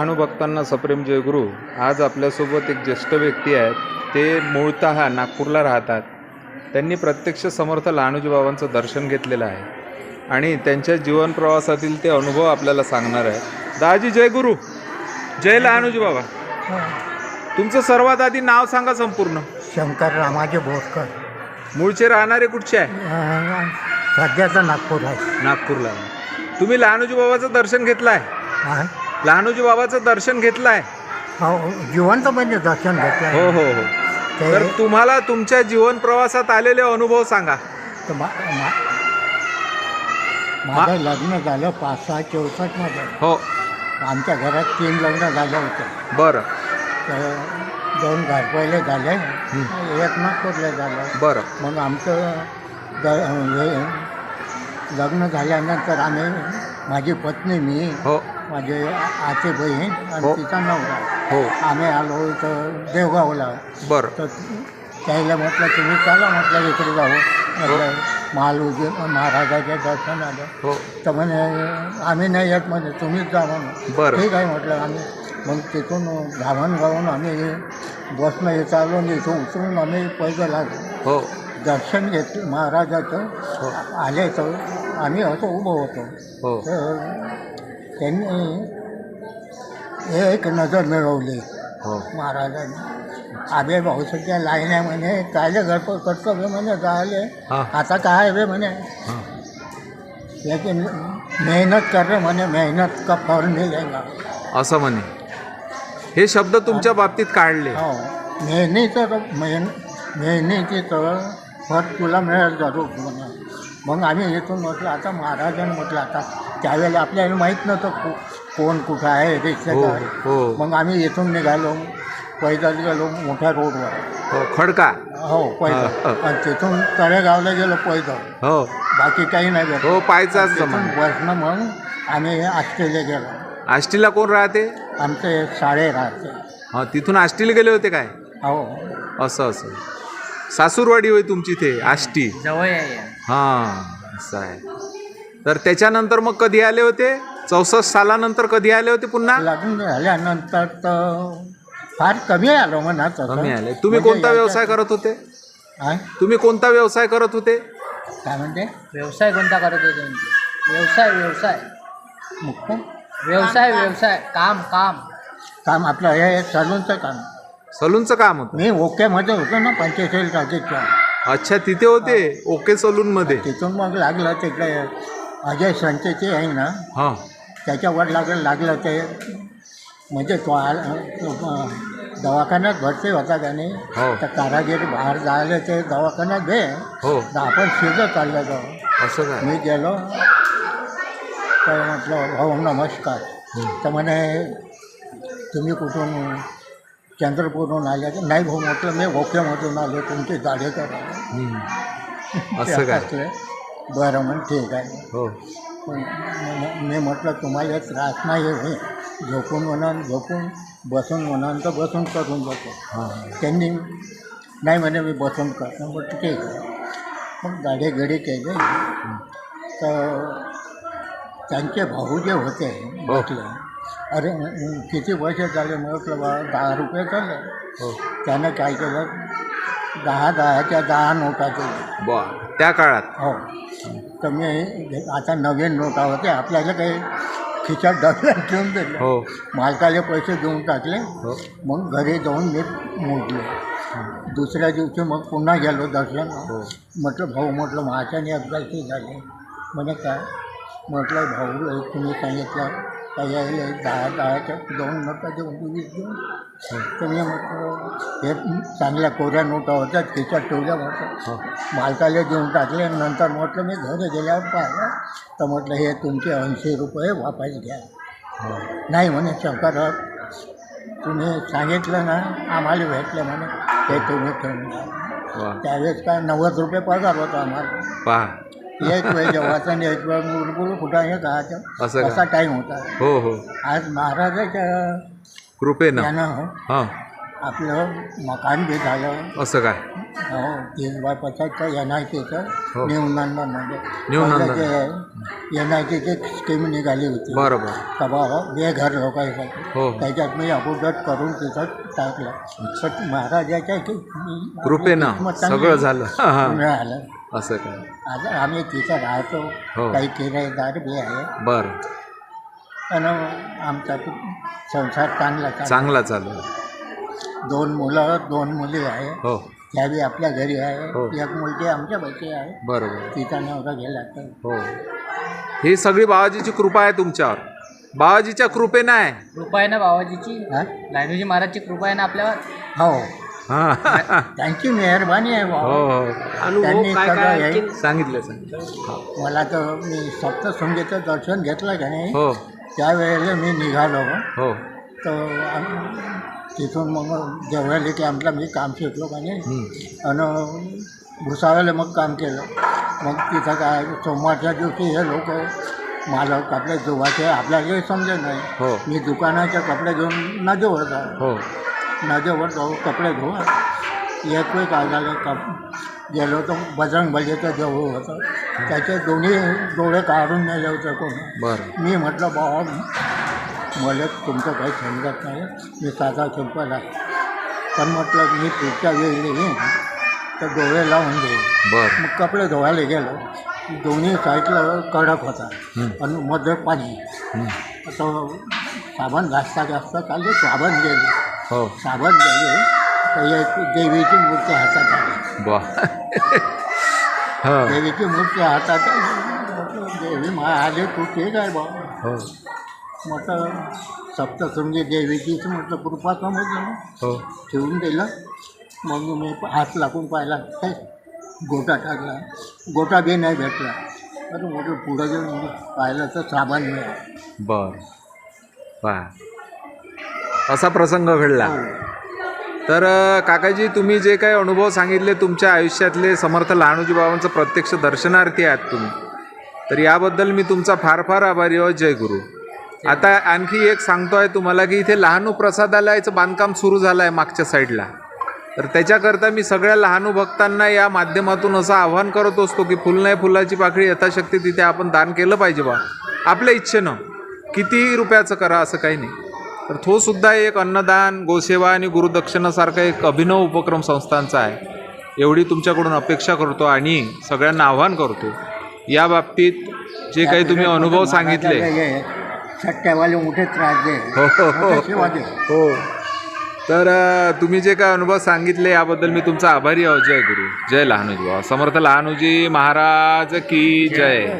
लहानू भक्तांना सप्रेम जयगुरु आज आपल्यासोबत एक ज्येष्ठ व्यक्ती आहेत. ते मूळतः नागपूरला राहतात. त्यांनी प्रत्यक्ष समर्थ लहानूजी बाबांचं दर्शन घेतलेलं आहे. आणि त्यांच्या जीवन प्रवासातील ते अनुभव आपल्याला सांगणार आहे दाजी जय गुरु जय लहानूजी बाबा. तुमचं सर्वात आधी नाव सांगा संपूर्ण. शंकर रामाचे बोरकर. मूळचे राहणारे कुठचे आहे? सध्याचं नागपूर आहे. नागपूरला. तुम्ही लहानूजी बाबाचं दर्शन घेतलं आहे? लहानूजी बाबाचं दर्शन घेतलं आहे हो जिवंत म्हणजे दर्शन हो घेतलं हो हो. ते तर तुम्हाला तुमच्या जीवन प्रवासात आलेले अनुभव सांगा. तर मा- मा- माझं लग्न झालं पाच सहा चौसष्टमध्ये हो. आमच्या घरात तीन लग्न झाले होते. बरं. तर दोन घरपहिले झाले एक नागपूरला झालं. बरं. मग आमचं द हे लग्न झाल्यानंतर आम्ही माझी पत्नी मी हो. माझे आ- आते बहीण हो. आणि तिचा नवरा. हो. आम्ही आलो तर देवगावला. बरं. तर त्याला म्हटलं तुम्ही चला म्हटलं इकडे जाऊ. म्हटलं महालुजी महाराजाच्या दर्शनाला. हो. तर म्हणे आम्ही नाही येत म्हणजे तुम्हीच जा म्हणून. बरं. ठीक आहे म्हटलं आम्ही. मग तिथून धावण गावून आम्ही बसनं येत आलो आणि इथून उतरून आम्ही पैदल लागलो हो. दर्शन घेतलं महाराजाचं हो. आले तर आम्ही असं उभं होतो. हो. तर त्यांनी एक नजर मिळवली हो. महाराजांनी. आबे भाऊसाच्या लाईन्या म्हणे कायले गडप कर्तव्य म्हणे झाले हां. आता काय बे म्हणे. याची मेहनत कर रे म्हणे मेहनत का फळ मिळेगा असं म्हणे. हे शब्द तुमच्या बाबतीत काढले. हो. मेहनीचं मेहन मेहनतीचं फळ तुला मिळेल जरूर म्हणे. मग आम्ही इथून म्हटलं आता महाराजांनी म्हटलं आता त्यावेळेला आपल्याला माहीत नव्हतं को कोण कुठं आहे हो रिक्षेदार हो. मग आम्ही इथून निघालो पैदल गेलो मोठ्या रोडवर. हो खडका? हो पैदल. हा. आणि तिथून तळेगावला गेलो पैदल. हो. बाकी काही नाही भेटलं. हो तिथून जमान बसनं मग आम्ही आष्टीला गेलो. आष्टीला कोण राहते? आमचे शाळे राहते. हा तिथून आष्टीला गेले होते काय? हो. असं असं. सासूरवाडी होय तुमची ते आष्टी. जवळ आहे. हां असं आहे. तर त्याच्यानंतर मग कधी आले होते? चौसष्ट सालानंतर कधी आले होते पुन्हा? लग्न झाल्यानंतर तर फार कमी आलो म्हणा तसं. कमी आले. तुम्ही म्हणजे कोणता याच्या- व्यवसाय करत होते? हा? तुम्ही कोणता व्यवसाय करत होते? काय म्हणते? व्यवसाय कोणता करत होते म्हणजे? व्यवसाय व्यवसाय. व्यवसाय व्यवसाय. काम काम. काम आपलं हे सलूनचं काम. सलूनचं काम होतं? मी ओकेमध्ये होतो ना पंचेचाळीस टाकीच्या अच्छा तिथे होते? ओके सलून मध्ये तिथून मग लागलं तिकडे. अजय संचेची आहे ना हा. त्याच्यावर लागलं लागलं ते. म्हणजे तो आ- तो, अं, दवाखान्यात भरती होता त्याने. हो. तर कारागीर बाहेर जायला ते दवाखान्यात दे. हो. तर आपण शिजत चाललं जाऊ. असं काय? मी गेलो. तर म्हटलं भाऊ नमस्कार. तर म्हणे तुम्ही कुठून चंद्रपूरहून आले का नाही भाऊ म्हटलं मी ओकेमधून आलो तुमची गाडी. असं काय? असले. बरं म्हण ठीक आहे. हो. पण म- म्हटलं तुम्हाला त्रास नाही आहे झोपून म्हणाल झोपून बसून म्हणाल तर बसून करून जातो हां. त्यांनी नाही म्हणे मी बसून करतो. म्हटलं ठीक आहे. मग गाडी गडी केली. तर त्यांचे भाऊ जे होते म्हटलं अरे किती वर्ष झाले म्हटलं बा दहा रुपये झाले हो. त्यानं काय केलं? दहा दहाच्या दहा नोटा केल्या. वा त्या काळात? हो. तर मी आता नवीन नोटा होते आपल्याला काही खिशात डब्यात ठेवून दिले हो. मालकाला पैसे देऊन टाकले. हो. मग घरी जाऊन मी मोडले. दुसऱ्या दिवशी मग पुन्हा गेलो दर्शन हो. म्हटलं भाऊ म्हटलं माझ्याने अपघाती झाले म्हणे काय? म्हटलं भाऊ तुम्ही सांगितलं काही दहा दहाच्या दोन नोटा देऊन वीस देऊन तर मी म्हटलं हे. चांगल्या कोऱ्या नोटा होत्या खिशात ठेवल्या म्हटलं मालकाला देऊन टाकले नंतर म्हटलं मी घरी गेल्यावर पाहिलं तर म्हटलं हे. तुमचे ऐंशी रुपये वापस घ्या नाही म्हणे शंकरराव तुम्ही सांगितलं ना आम्हाला भेटलं म्हणे ते तुम्ही ठेवून द्या त्यावेळेस काय नव्वद रुपये पगार होता आम्हाला पहा एक वेळ जेव्हाचा आणि एक वेळ मुलगुल कुठं आहे गायचं असं का? असा टाईम होता? हो हो. आज महाराजाच्या कृपेनं. यानं हां. आपलं मकान बी झालं. असं काय? हो तीन बाय पचासचं एन आय टीचं हो. न्यू नंदनमध्ये न्यू पहिलं नंदन. जे एन आय टीची स्कीम निघाली होती. बरं बरं तेव्हा बेघर लोकांसाठी हो. त्याच्यात मी अगोदर करून तिथं टाकलं. पण महाराजाच्या की- कृपेनं. सगळं झालं. हां, हां. मिळालं. असं काय? आज आम्ही तिथं राहतो. हो. काही किरायेदार बी आहे. बरं. आणि आमचा तो संसार चांगला. चांगला चालू आहे. दोन मुलं दोन मुली आहे. हो. त्या बी आपल्या घरी हो. आहे एक मुलगी आमच्या पैकी आहे. बरं बरं तिचा नवरा गेला तर. हो. ही सगळी बाबाजीची कृपा आहे तुमच्यावर. बाबाजीच्या कृपेनं आहे. कृपा आहे ना बाबाजीची? हा? लायनूजी महाराजची कृपा आहे ना आपल्यावर? हो. हां. त्यांची मेहरबानी आहे हो भाऊ हो त्यांनी सगळं हे सांगितलं सांगितलं. मला तर मी सप्तशृंगीचं दर्शन घेतलं का नाही हो. त्यावेळेला मी निघालो. हो. तर आम- तिथून मग जेवढ्या की आमचं मी काम शिकलो का नाही हं. आणि भुसावळ्याला मग काम केलं. मग तिथं काय सोमवारच्या दिवशी हे लोक मालक कपडे धुवायचे आपल्याला काही समजत नाही. हो. मी दुकानाचे कपडे घेऊन नदीवर जाऊ हो. नदीवर जाऊ कपडे धुवा एक वेळ काय झालं कप गेलो तर बजरंग बलीचं जेवू होतं त्याचे दोन्ही डोळे काढून नेले होते कोणी बरं। मी म्हटलं बाबा मला तुमचं काही समजत नाही मी साधा सिंपल आहे पण म्हटलं मी पुढच्या वेळी येईन तर डोळे लावून देईन बरं। मग कपडे धुवायला गेलो दोन्ही साईडला कडक होता. आणि मध्ये पाणी. तो साबण घासता घासता खाली साबण गेले हो. साबण गेले तर एक देवीची मूर्ती हातात आली. बा हो. देवीची मूर्ती हातात आली. देवी मा आले तू ठीक आहे बा हो. म्हटलं सप्तशृंगी देवीचीच म्हटलं कृपा समजलं हो. ठेवून दिलं. मग मी हात लागून पाहिला. काय गोटा टाकला गोटा बी नाही भेटला. तर म्हटलं पुढं जाऊन पाहिलं तर साबण मिळालं. बर. वा असा प्रसंग घडला. तर अ, काकाजी तुम्ही जे काही अनुभव सांगितले तुमच्या आयुष्यातले समर्थ लहानोजी बाबांचं प्रत्यक्ष दर्शनार्थी आहात तुम्ही. तर याबद्दल मी तुमचा फार फार आभारी आहोत. जय गुरु. आता आणखी एक सांगतोय तुम्हाला की इथे लहानू प्रसादालयाचं बांधकाम सुरू झालं आहे मागच्या साईडला. तर त्याच्याकरता मी सगळ्या लहानू भक्तांना या माध्यमातून असं आव्हान करत असतो की फुल नाही फुलाची पाकळी यथाशक्ती तिथे आपण दान केलं पाहिजे बा. आपल्या इच्छेनं कितीही रुपयाचं करा असं काही नाही. तर तो सुद्धा एक अन्नदान गोसेवा आणि गुरुदक्षिणासारखा एक अभिनव उपक्रम संस्थांचा आहे. एवढी तुमच्याकडून अपेक्षा करतो आणि सगळ्यांना आव्हान करतो. या बाबतीत जे काही तुम्ही अनुभव सांगितले. सट्ट्यावाले मोठे त्रास दे. हो. हो हो. तर तुम्ही जे काय अनुभव सांगितले याबद्दल मी तुमचा आभारी आहोत. जय गुरु. जय लहानूजी. समर्थ लहानूजी महाराज की जय.